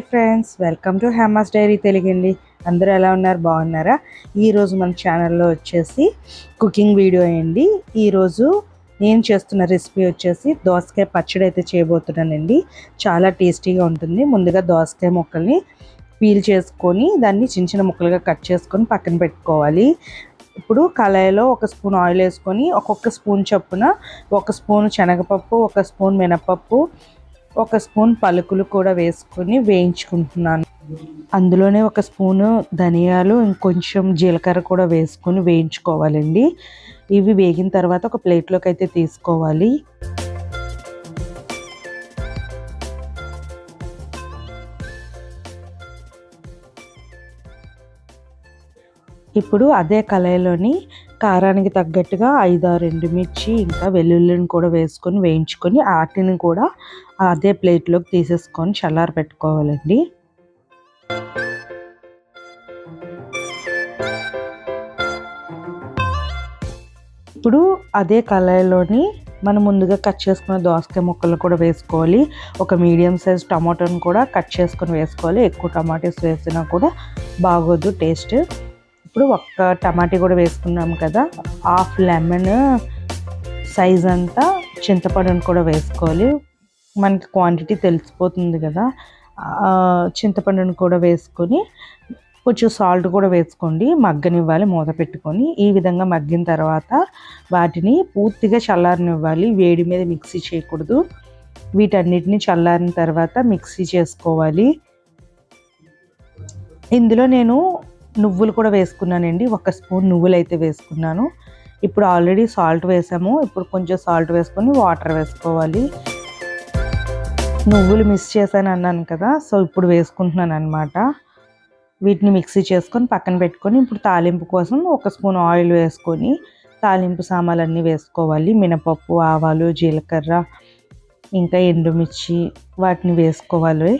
Friends welcome to Hema's diary తెలుగండి. అందరూ ఎలా ఉన్నారు? బాగున్నారా? ఈరోజు మన ఛానల్లో వచ్చేసి కుకింగ్ వీడియో అండి. ఈరోజు నేను చేస్తున్న రెసిపీ వచ్చేసి దోసకాయ పచ్చడి అయితే చేయబోతున్నానండి. చాలా టేస్టీగా ఉంటుంది. ముందుగా దోసకాయ ముక్కల్ని పీల్ చేసుకొని దాన్ని చిన్న చిన్న ముక్కలుగా కట్ చేసుకొని పక్కన పెట్టుకోవాలి. ఇప్పుడు కళాయిలో ఒక స్పూన్ ఆయిల్ వేసుకొని ఒక్కొక్క స్పూన్ చొప్పున ఒక స్పూన్ శనగపప్పు ఒక స్పూన్ మినపప్పు ఒక స్పూన్ పలుకులు కూడా వేసుకొని వేయించుకుంటున్నాను. అందులోనే ఒక స్పూను ధనియాలు ఇంకొంచెం జీలకర్ర కూడా వేసుకొని వేయించుకోవాలండి. ఇవి వేగిన తర్వాత ఒక ప్లేట్లోకి అయితే తీసుకోవాలి. ఇప్పుడు అదే కళాయిలోని కారానికి తగ్గట్టుగా ఐదారు ఎండుమిర్చి ఇంకా వెల్లుల్లిని కూడా వేసుకొని వేయించుకొని వాటిని కూడా అదే ప్లేట్లోకి తీసేసుకొని చల్లారి పెట్టుకోవాలండి. ఇప్పుడు అదే కళాయిలోని మనం ముందుగా కట్ చేసుకున్న దోసకాయ ముక్కలు కూడా వేసుకోవాలి. ఒక మీడియం సైజ్ టమాటోని కూడా కట్ చేసుకొని వేసుకోవాలి. ఎక్కువ టమాటోస్ వేసినా కూడా బాగోదు టేస్ట్. ఇప్పుడు ఒక్క టమాటీ కూడా వేసుకున్నాం కదా హాఫ్ లెమన్ సైజ్ అంతా చింతపండుని కూడా వేసుకోవాలి. మనకి క్వాంటిటీ తెలిసిపోతుంది కదా చింతపండుని కూడా వేసుకొని కొంచెం సాల్ట్ కూడా వేసుకోండి మగ్గనివ్వాలి మూత పెట్టుకొని. ఈ విధంగా మగ్గిన తర్వాత వాటిని పూర్తిగా చల్లారనివ్వాలి వేడి మీద మిక్సీ చేయకూడదు. వీటన్నిటిని చల్లారిన తర్వాత మిక్సీ చేసుకోవాలి. ఇందులో నేను నువ్వులు కూడా వేసుకున్నానండి. ఒక స్పూన్ నువ్వులు అయితే వేసుకున్నాను. ఇప్పుడు ఆల్రెడీ సాల్ట్ వేసాము. ఇప్పుడు కొంచెం సాల్ట్ వేసుకొని వాటర్ వేసుకోవాలి. నువ్వులు మిక్స్ చేశాను అన్నాను కదా సో ఇప్పుడు వేసుకుంటున్నాను అనమాట వీటిని మిక్సీ చేసుకొని పక్కన పెట్టుకొని ఇప్పుడు తాలింపు కోసం ఒక స్పూన్ ఆయిల్ వేసుకొని తాలింపు సామాన్లన్నీ వేసుకోవాలి. మినపప్పు ఆవాలు జీలకర్ర ఇంకా ఎండుమిర్చి వాటిని వేసుకోవాలి.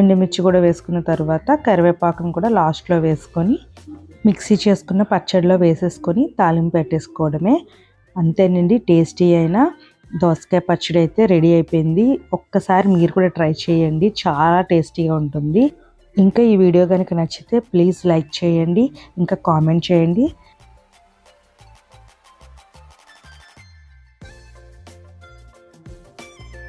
ఎండుమిర్చి కూడా వేసుకున్న తర్వాత కరివేపాకును కూడా లాస్ట్లో వేసుకొని మిక్సీ చేసుకున్న పచ్చడిలో వేసేసుకొని తాలింపు పెట్టేసుకోవడమే. అంతేనండి టేస్టీ అయిన దోసకాయ పచ్చడి అయితే రెడీ అయిపోయింది. ఒక్కసారి మీరు కూడా ట్రై చేయండి చాలా టేస్టీగా ఉంటుంది. ఇంకా ఈ వీడియో కనుక నచ్చితే ప్లీజ్ లైక్ చేయండి ఇంకా కామెంట్ చేయండి.